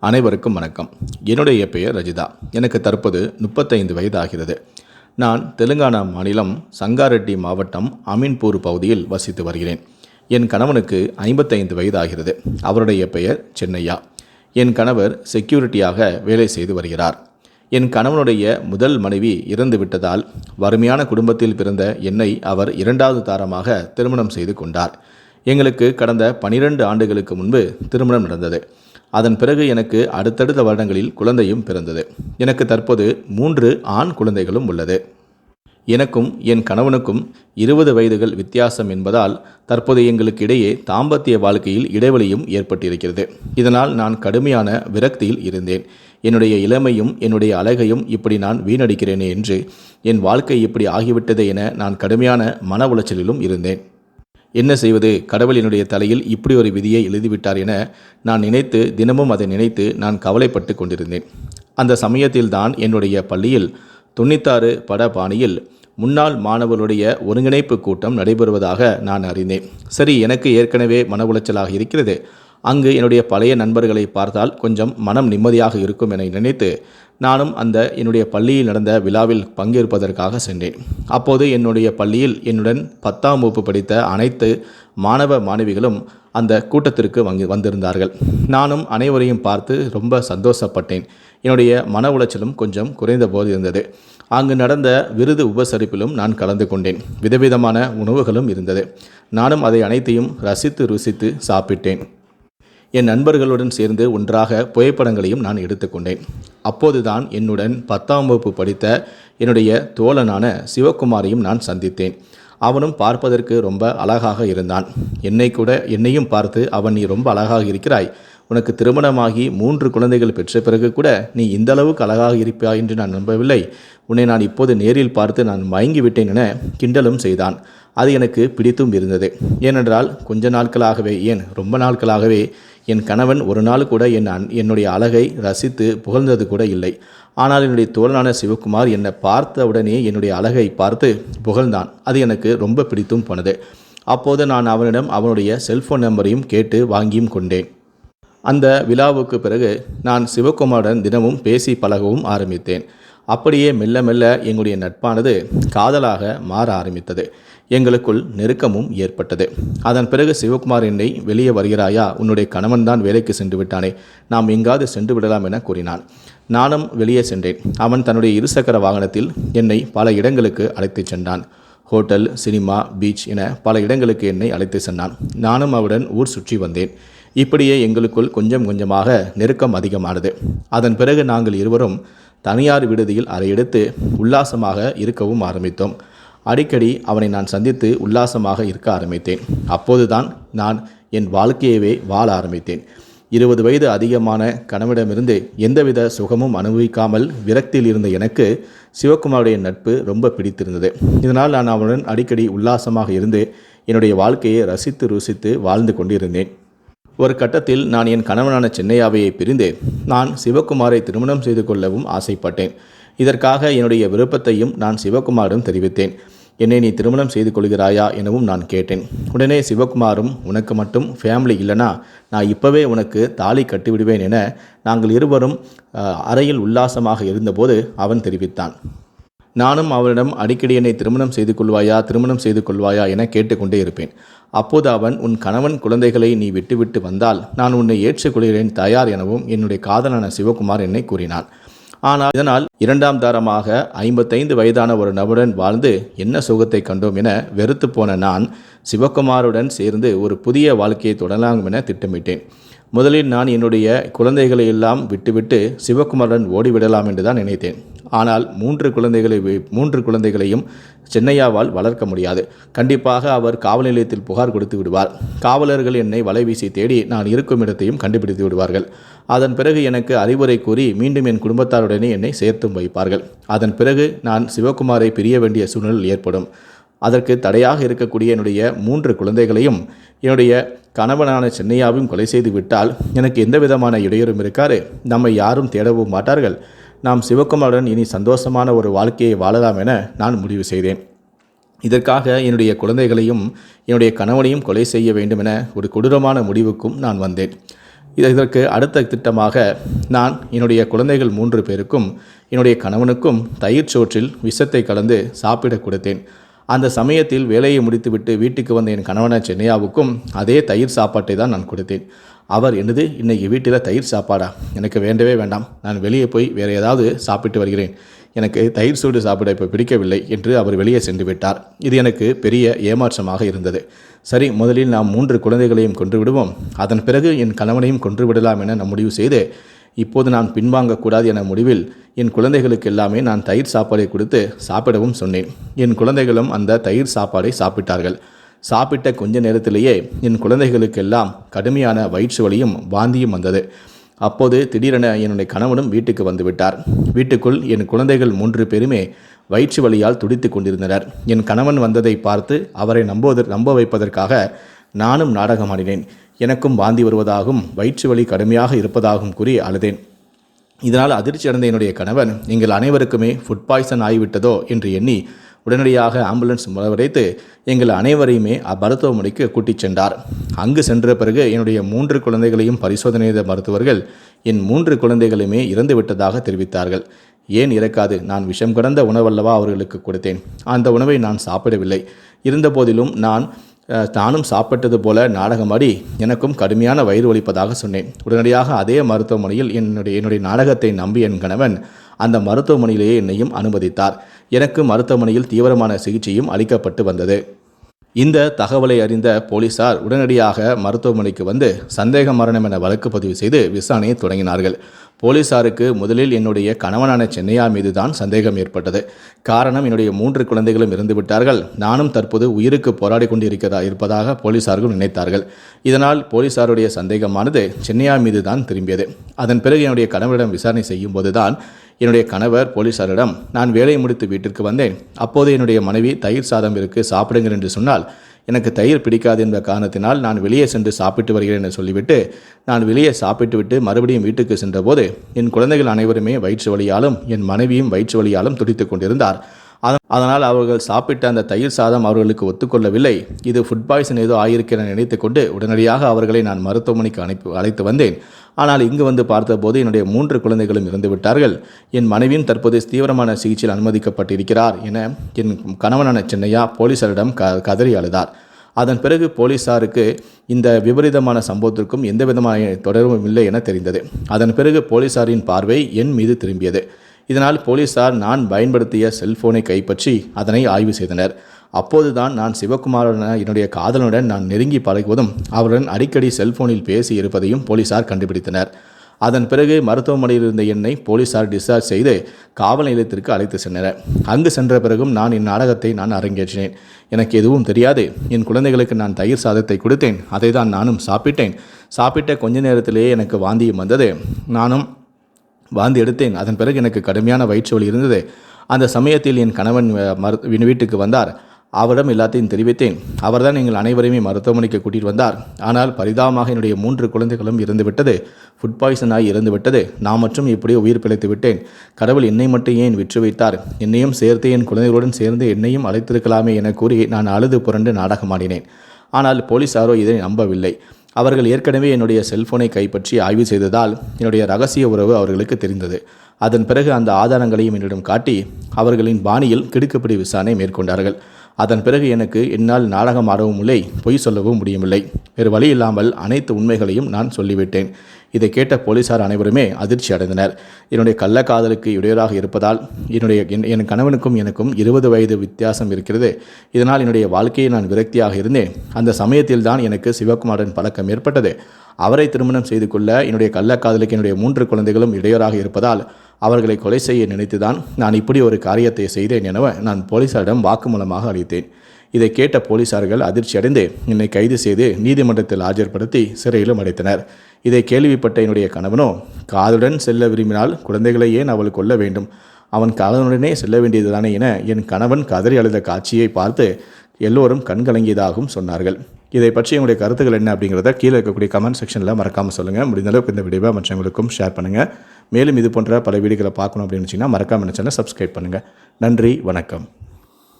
அனைவருக்கும் வணக்கம். என்னுடைய பெயர் ரஜிதா. எனக்கு தற்போது முப்பத்தைந்து வயதாகிறது. நான் தெலுங்கானா மாநிலம் சங்காரெட்டி மாவட்டம் அமீன்பூர் பகுதியில் வசித்து வருகிறேன். என் கணவனுக்கு ஐம்பத்தைந்து வயதாகிறது. அவருடைய பெயர் சென்னையா. என் கணவர் செக்யூரிட்டியாக வேலை செய்து வருகிறார். என் கணவனுடைய முதல் மனைவி இறந்து விட்டதால் வறுமையான குடும்பத்தில் பிறந்த என்னை அவர் இரண்டாவது தாரமாக திருமணம் செய்து கொண்டார். எங்களுக்கு கடந்த பனிரெண்டு ஆண்டுகளுக்கு முன்பு திருமணம் நடந்தது. அதன் பிறகு எனக்கு அடுத்தடுத்த வருடங்களில் குழந்தையும் பிறந்தது. எனக்கு தற்போது மூன்று ஆண் குழந்தைகளும் உள்ளது. எனக்கும் என் கணவனுக்கும் இருபது வயதுகள் வித்தியாசம் என்பதால் தற்போது எங்களுக்கு இடையே தாம்பத்திய வாழ்க்கையில் இடைவெளியும் ஏற்பட்டிருக்கிறது. இதனால் நான் கடுமையான விரக்தியில் இருந்தேன். என்னுடைய இளமையும் என்னுடைய அழகையும் இப்படி நான் வீணடிக்கிறேனே என்று என் வாழ்க்கை இப்படி ஆகிவிட்டதே என நான் கடுமையான மன உளைச்சலிலும் இருந்தேன். என்ன செய்வது? கடவுள் என்னுடைய தலையில் இப்படி ஒரு விதியை எழுதிவிட்டார் என நான் நினைத்து தினமும் அதை நினைத்து நான் கவலைப்பட்டு கொண்டிருந்தேன். அந்த சமயத்தில்தான் என்னுடைய பள்ளியில் தொண்ணூத்தாறு பட பாணியில் முன்னாள் மாணவர்களுடைய ஒருங்கிணைப்பு கூட்டம் நடைபெறுவதாக நான் அறிந்தேன். சரி எனக்கு ஏற்கனவே மன உளைச்சலாக இருக்கிறது. அங்கு என்னுடைய பழைய நண்பர்களை பார்த்தால் கொஞ்சம் மனம் நிம்மதியாக இருக்கும் என நினைத்து நானும் அந்த என்னுடைய பள்ளியில் நடந்த விழாவில் பங்கேற்பதற்காக சென்றேன். அப்போது என்னுடைய பள்ளியில் என்னுடன் பத்தாம் வகுப்பு படித்த அனைத்து மாணவ மாணவிகளும் அந்த கூட்டத்திற்கு வங்கி வந்திருந்தார்கள். நானும் அனைவரையும் பார்த்து ரொம்ப சந்தோஷப்பட்டேன். என்னுடைய மன உளைச்சலும் கொஞ்சம் குறைந்த போது இருந்தது. அங்கு நடந்த விருது உபசரிப்பிலும் நான் கலந்து கொண்டேன். விதவிதமான உணவுகளும் இருந்தது. நானும் அதை அனைத்தையும் ரசித்து ருசித்து சாப்பிட்டேன். என் நண்பர்களுடன் சேர்ந்து ஒன்றாக புகைப்படங்களையும் நான் எடுத்துக்கொண்டேன். அப்போதுதான் என்னுடன் பத்தாம் வகுப்பு படித்த என்னுடைய தோழனான சிவகுமாரையும் நான் சந்தித்தேன். அவனும் பார்ப்பதற்கு ரொம்ப அழகாக இருந்தான். என்னை கூட என்னையும் பார்த்து அவன் நீ ரொம்ப அழகாக இருக்கிறாய். உனக்கு திருமணமாகி மூன்று குழந்தைகள் பெற்ற பிறகு கூட நீ இந்த அளவுக்கு அழகாக இருப்பாய் என்று நான் நம்பவில்லை. உன்னை நான் இப்போது நேரில் பார்த்து நான் மயங்கி விட்டேன் என கிண்டலும் செய்தான். அது எனக்கு பிடித்தும் இருந்தது. ஏனென்றால் கொஞ்ச நாட்களாகவே ஏன் ரொம்ப நாட்களாகவே என் கணவன் ஒரு நாள் கூட என் என்னுடைய அழகை ரசித்து புகழ்ந்தது கூட இல்லை. ஆனால் என்னுடைய தோழனான சிவகுமார் என்னை பார்த்தவுடனே என்னுடைய அழகை பார்த்து புகழ்ந்தான். அது எனக்கு ரொம்ப பிடித்தும் போனது. அப்போது நான் அவனிடம் அவனுடைய செல்ஃபோன் நம்பரையும் கேட்டு வாங்கியும் கொண்டேன். அந்த விழாவுக்கு பிறகு நான் சிவகுமாருடன் தினமும் பேசி பழகவும் ஆரம்பித்தேன். அப்படியே மெல்ல மெல்ல எங்களுடைய நட்பானது காதலாக மாற ஆரம்பித்தது. எங்களுக்குள் நெருக்கமும் ஏற்பட்டது. அதன் பிறகு சிவகுமார் என்னை வெளியே வருகிறாயா? உன்னுடைய கணவன் தான் வேலைக்கு சென்று விட்டானே. நாம் எங்காவது சென்று விடலாம் என கூறினான். நானும் வெளியே சென்றேன். அவன் தன்னுடைய இருசக்கர வாகனத்தில் என்னை பல இடங்களுக்கு அழைத்துச் சென்றான். ஹோட்டல் சினிமா பீச் என பல இடங்களுக்கு என்னை அழைத்து சென்றான். நானும் அவருடன் ஊர் சுற்றி வந்தேன். இப்படியே எங்களுக்குள் கொஞ்சம் கொஞ்சமாக நெருக்கம் அதிகமானது. அதன் பிறகு நாங்கள் இருவரும் தனியார் விடுதியில் அறையெடுத்து உல்லாசமாக இருக்கவும் ஆரம்பித்தோம். அடிக்கடி அவனை நான் சந்தித்து உல்லாசமாக இருக்க ஆரம்பித்தேன். அப்போதுதான் நான் என் வாழ்க்கையவே வாழ ஆரம்பித்தேன். இருபது வயது அதிகமான கணவனிடமிருந்து எந்தவித சுகமும் அனுபவிக்காமல் விரக்தியில் இருந்த எனக்கு சிவகுமாருடைய நட்பு ரொம்ப பிடித்திருந்தது. இதனால் நான் அவனுடன் அடிக்கடி உல்லாசமாக இருந்து என்னுடைய வாழ்க்கையை ரசித்து ருசித்து வாழ்ந்து கொண்டிருந்தேன். ஒரு கட்டத்தில் நான் என் கணவனான சென்னையாவையை பிரிந்து நான் சிவகுமாரை திருமணம் செய்து கொள்ளவும் ஆசைப்பட்டேன். இதற்காக என்னுடைய விருப்பத்தையும் நான் சிவகுமாரிடம் தெரிவித்தேன். என்னை நீ திருமணம் செய்து கொள்கிறாயா எனவும் நான் கேட்டேன். உடனே சிவகுமாரும் உனக்கு மட்டும் ஃபேமிலி இல்லைனா நான் இப்போவே உனக்கு தாலி கட்டிவிடுவேன் என நாங்கள் இருவரும் அறையில் உல்லாசமாக இருந்தபோது அவன் தெரிவித்தான். நானும் அவனிடம் அடிக்கடி என்னை திருமணம் செய்து கொள்வாயா திருமணம் செய்து கொள்வாயா என கேட்டுக்கொண்டே இருப்பேன். அப்போது அவன் உன் கணவன் குழந்தைகளை நீ விட்டுவிட்டு வந்தால் நான் உன்னை ஏற்றுக்கொள்கிறேன் தயார் எனவும் என்னுடைய காதலான சிவகுமார் என்னை கூறினான். ஆனால் இதனால் இரண்டாம் தாரமாக ஐம்பத்தைந்து வயதான ஒரு நபருடன் வாழ்ந்து என்ன சுகத்தை கண்டோம் என வெறுத்து போன நான் சிவகுமாருடன் சேர்ந்து ஒரு புதிய வாழ்க்கையை தொடரலாம் என திட்டமிட்டேன். முதலில் நான் என்னுடைய குழந்தைகளை எல்லாம் விட்டுவிட்டு சிவகுமாருடன் ஓடிவிடலாம் என்று தான் நினைத்தேன். ஆனால் மூன்று குழந்தைகளை மூன்று குழந்தைகளையும் சென்னையாவால் வளர்க்க முடியாது. கண்டிப்பாக அவர் காவல் நிலையத்தில் புகார் கொடுத்து விடுவார். காவலர்கள் என்னை வலைவீசி தேடி நான் இருக்கும் இடத்தையும் கண்டுபிடித்து விடுவார்கள். அதன் பிறகு எனக்கு அறிவுரை கூறி மீண்டும் என் குடும்பத்தாருடனே என்னை சேர்த்தும் வைப்பார்கள். அதன் பிறகு நான் சிவகுமாரை பிரிய வேண்டிய சூழ்நிலை ஏற்படும். அதற்கு தடையாக இருக்கக்கூடிய என்னுடைய மூன்று குழந்தைகளையும் என்னுடைய கணவனான சென்னையாவையும் கொலை செய்து விட்டால் எனக்கு எந்த விதமான இடையூறும் இருக்காது. நம்மை யாரும் தேடவும் மாட்டார்கள். நாம் சிவகுமாருடன் இனி சந்தோஷமான ஒரு வாழ்க்கையை வாழலாம் என நான் முடிவு செய்தேன். இதற்காக என்னுடைய குழந்தைகளையும் என்னுடைய கணவனையும் கொலை செய்ய வேண்டும் என ஒரு கொடூரமான முடிவுக்கும் நான் வந்தேன். இது இதற்கு அடுத்த திட்டமாக நான் என்னுடைய குழந்தைகள் மூன்று பேருக்கும் என்னுடைய கணவனுக்கும் தயிர் சோற்றில் விஷத்தை கலந்து சாப்பிட கொடுத்தேன். அந்த சமயத்தில் வேலையை முடித்துவிட்டு வீட்டுக்கு வந்த என் கணவன சென்னையாவுக்கும் அதே தயிர் சாப்பாட்டை தான் நான் கொடுத்தேன். அவர் என்னது இன்னைக்கு வீட்டில் தயிர் சாப்பாடா? எனக்கு வேண்டவே வேண்டாம். நான் வெளியே போய் வேறு ஏதாவது சாப்பிட்டு வருகிறேன். எனக்கு தயிர் சூடு சாப்பிட இப்போ பிடிக்கவில்லை என்று அவர் வெளியே சென்று விட்டார். இது எனக்கு பெரிய ஏமாற்றமாக இருந்தது. சரி முதலில் நாம் மூன்று குழந்தைகளையும் கொன்று விடுவோம். அதன் பிறகு என் கணவனையும் கொன்று விடலாம் என நம் முடிவு செய்து இப்போது நான் பின்வாங்கக்கூடாது என முடிவில் என் குழந்தைகளுக்கு எல்லாமே நான் தயிர் சாப்பாடை கொடுத்து சாப்பிடவும் சொன்னேன். என் குழந்தைகளும் அந்த தயிர் சாப்பாடை சாப்பிட்டார்கள். சாப்பிட்ட கொஞ்ச நேரத்திலேயே என் குழந்தைகளுக்கெல்லாம் கடுமையான வயிற்று வலியும் வாந்தியும் வந்தது. அப்போது திடீரென என்னுடைய கணவனும் வீட்டுக்கு வந்துவிட்டார் வீட்டுக்குள் என் குழந்தைகள் மூன்று பேருமே வயிற்று வலியால் துடித்து கொண்டிருந்தனர். என் கணவன் வந்ததை பார்த்து அவரை நம்புவத நம்ப வைப்பதற்காக நானும் நாடகமாடினேன். எனக்கும் வாந்தி வருவதாகவும் வயிற்று வலி கடுமையாக இருப்பதாகவும் கூறி அழுதேன். இதனால் அதிர்ச்சி அடைந்த என்னுடைய கணவன் எங்கள் அனைவருக்குமே ஃபுட் பாய்சன் ஆகிவிட்டதோ? என்று எண்ணி உடனடியாக ஆம்புலன்ஸ் வரவழைத்து எங்கள் அனைவரையுமே மருத்துவமனைக்கு கூட்டிச் சென்றார். அங்கு சென்ற பிறகு என்னுடைய மூன்று குழந்தைகளையும் பரிசோதனை செய்த மருத்துவர்கள் என் மூன்று குழந்தைகளுமே இறந்து விட்டதாக தெரிவித்தார்கள். ஏன் இறக்காது? நான் விஷம் கடந்த உணவல்லவா அவர்களுக்கு கொடுத்தேன். அந்த உணவை நான் சாப்பிடவில்லை. இருந்தபோதிலும் நான் நானும் சாப்பிட்டது போல நாடகமாடி எனக்கும் கடுமையான வயிறு வலிப்பதாக சொன்னேன். உடனடியாக அதே மருத்துவமனையில் என்னுடைய என்னுடைய நாடகத்தை நம்பி என் கணவன் அந்த மருத்துவமனையிலேயே என்னையும் அனுமதித்தார். எனக்கு மருத்துவமனையில் தீவிரமான சிகிச்சையும் அளிக்கப்பட்டு வந்தது. இந்த தகவலை அறிந்த போலீசார் உடனடியாக மருத்துவமனைக்கு வந்து சந்தேக மரணம் என வழக்கு பதிவு செய்து விசாரணையை தொடங்கினார்கள். போலீசாருக்கு முதலில் என்னுடைய கணவனான சென்னையா மீது தான் சந்தேகம் ஏற்பட்டது. காரணம் என்னுடைய மூன்று குழந்தைகளும் இருந்துவிட்டார்கள் நானும் தற்போது உயிருக்கு போராடி கொண்டு இருக்கிறதா இருப்பதாக போலீசார்கள் நினைத்தார்கள். இதனால் போலீசாருடைய சந்தேகமானது சென்னையா மீது தான் திரும்பியது. அதன் பிறகு என்னுடைய கணவரிடம் விசாரணை செய்யும் போதுதான் என்னுடைய கணவர் போலீசாரிடம் நான் வேலையை முடித்து வீட்டிற்கு வந்தேன். அப்போது என்னுடைய மனைவி தயிர் சாதம் இருக்கு சாப்பிடுங்கள் என்று சொன்னால் எனக்கு தயிர் பிடிக்காது என்ற காரணத்தினால் நான் வெளியே சென்று சாப்பிட்டு வருகிறேன் என்று சொல்லிவிட்டு நான் வெளியே சாப்பிட்டு விட்டு மறுபடியும் வீட்டுக்கு சென்றபோது என் குழந்தைகள் அனைவருமே வயிற்று வழியாலும் என் மனைவியும் வயிற்று வழியாலும் துடித்துக் கொண்டிருந்தார். அதனால் அவர்கள் சாப்பிட்ட அந்த தயிர் சாதம் அவர்களுக்கு ஒத்துக்கொள்ளவில்லை. இது ஃபுட் பாய்சன் ஏதோ ஆகியிருக்க நினைத்து கொண்டு உடனடியாக அவர்களை நான் மருத்துவமனைக்கு அனுப்பி அழைத்து வந்தேன். ஆனால் இங்கு வந்து பார்த்தபோது என்னுடைய மூன்று குழந்தைகளும் இறந்து விட்டார்கள் என் மனைவியும் தற்போது தீவிரமான சிகிச்சையில் அனுமதிக்கப்பட்டிருக்கிறார் என என் கணவனான சென்னையா போலீசாரிடம் க கதறி அழுதார். அதன் பிறகு போலீசாருக்கு இந்த விபரீதமான சம்பவத்திற்கும் எந்த விதமான தொடர்பும் இல்லை என தெரிந்தது. அதன் பிறகு போலீசாரின் பார்வை என் மீது திரும்பியது. இதனால் போலீசார் நான் பயன்படுத்திய செல்போனை கைப்பற்றி அதனை ஆய்வு செய்தனர். அப்போதுதான் நான் சிவகுமாரன என்னுடைய காதலனுடன் நான் நெருங்கி பழகுவதும் அவருடன் அடிக்கடி செல்போனில் பேசி இருப்பதையும் போலீசார் கண்டுபிடித்தனர். அதன் பிறகு மருத்துவமனையில் இருந்த என்னை போலீசார் டிஸ்சார்ஜ் செய்து காவல் நிலையத்திற்கு அழைத்து சென்றனர். அங்கு சென்ற பிறகும் நான் என் நாடகத்தை நான் அரங்கேற்றினேன். எனக்கு எதுவும் தெரியாது. என் குழந்தைகளுக்கு நான் தயிர் சாதத்தை கொடுத்தேன். அதை தான் நானும் சாப்பிட்டேன். சாப்பிட்ட கொஞ்ச நேரத்திலேயே எனக்கு வாந்தியும் வந்தது. நானும் வாந்தி எடுத்தேன். அதன் பிறகு எனக்கு கடுமையான வயிற்று வலி இருந்தது. அந்த சமயத்தில் என் கணவன் மரு வீட்டுக்கு வந்தார். அவரிடம் எல்லாத்தையும் தெரிவித்தேன். அவர்தான் எங்கள் அனைவரையுமே மருத்துவமனைக்கு கூட்டிட்டு வந்தார். ஆனால் பரிதாபமாக என்னுடைய மூன்று குழந்தைகளும் இறந்துவிட்டது. ஃபுட் பாய்சன் ஆகி இறந்துவிட்டது. நான் மற்றும் இப்படியே உயிர் பிழைத்து விட்டேன். கடவுள் என்னை மட்டும் ஏன் விற்று வைத்தார்? என்னையும் சேர்த்து என் குழந்தைகளுடன் சேர்ந்து என்னையும் அழைத்திருக்கலாமே என கூறி நான் அழுது புரண்டு நாடகமாடினேன். ஆனால் போலீசாரோ இதை நம்பவில்லை. அவர்கள் ஏற்கனவே என்னுடைய செல்போனை கைப்பற்றி ஆய்வு செய்ததால் என்னுடைய ரகசிய உறவு அவர்களுக்கு தெரிந்தது. அதன் பிறகு அந்த ஆதாரங்களையும் என்னிடம் காட்டி அவர்களின் பாணியில் கிடுக்குப்பிடி விசாரணை மேற்கொண்டார்கள். அதன் பிறகு எனக்கு என்னால் நாடகம் ஆடவும் இல்லை பொய் சொல்லவும் முடியவில்லை. வேறு வழி இல்லாமல் அனைத்து உண்மைகளையும் நான் சொல்லிவிட்டேன். இதை கேட்ட போலீசார் அனைவருமே அதிர்ச்சி அடைந்தனர். என்னுடைய கள்ளக்காதலுக்கு இடையூறாக இருப்பதால் என்னுடைய என் என் கணவனுக்கும் எனக்கும் இருபது வயது வித்தியாசம் இருக்கிறது. இதனால் என்னுடைய வாழ்க்கையை நான் விரக்தியாக இருந்தேன். அந்த சமயத்தில் தான் எனக்கு சிவகுமாரன் பழக்கம் ஏற்பட்டது. அவரை திருமணம் செய்து கொள்ள என்னுடைய கள்ளக்காதலுக்கு என்னுடைய மூன்று குழந்தைகளும் இடையூறாக இருப்பதால் அவர்களை கொலை செய்ய நினைத்துதான் நான் இப்படி ஒரு காரியத்தை செய்தேன் என நான் போலீசாரிடம் வாக்குமூலமாக அளித்தேன். இதை கேட்ட போலீசார்கள் அதிர்ச்சியடைந்து என்னை கைது செய்து நீதிமன்றத்தில் ஆஜர்படுத்தி சிறையிலும் அடைத்தனர். இதை கேள்விப்பட்ட என்னுடைய கணவனோ காதுடன் செல்ல விரும்பினால் குழந்தைகளை ஏன் அவள் கொல்ல வேண்டும்? அவன் காதலுடனே செல்ல வேண்டியதுதானே என என் கணவன் கதறி அழுத காட்சியை பார்த்து எல்லோரும் கண்கலங்கியதாகவும் சொன்னார்கள். இதை பற்றி உங்களுடைய கருத்துக்கள் என்ன அப்படிங்கிறத கீழே இருக்கக்கூடிய கமெண்ட் செக்ஷனில் மறக்காமல் சொல்லுங்கள் முடிந்த அளவுக்கு இந்த வீடியோவை மற்றவங்களுக்கும் ஷேர் பண்ணுங்கள் மேலும் இது போன்ற பல வீடியோக்களை பார்க்கணும் அப்படின்னு நினச்சிங்கன்னா மறக்காமல் நினச்சா சப்ஸ்கிரைப் பண்ணுங்கள் நன்றி வணக்கம்.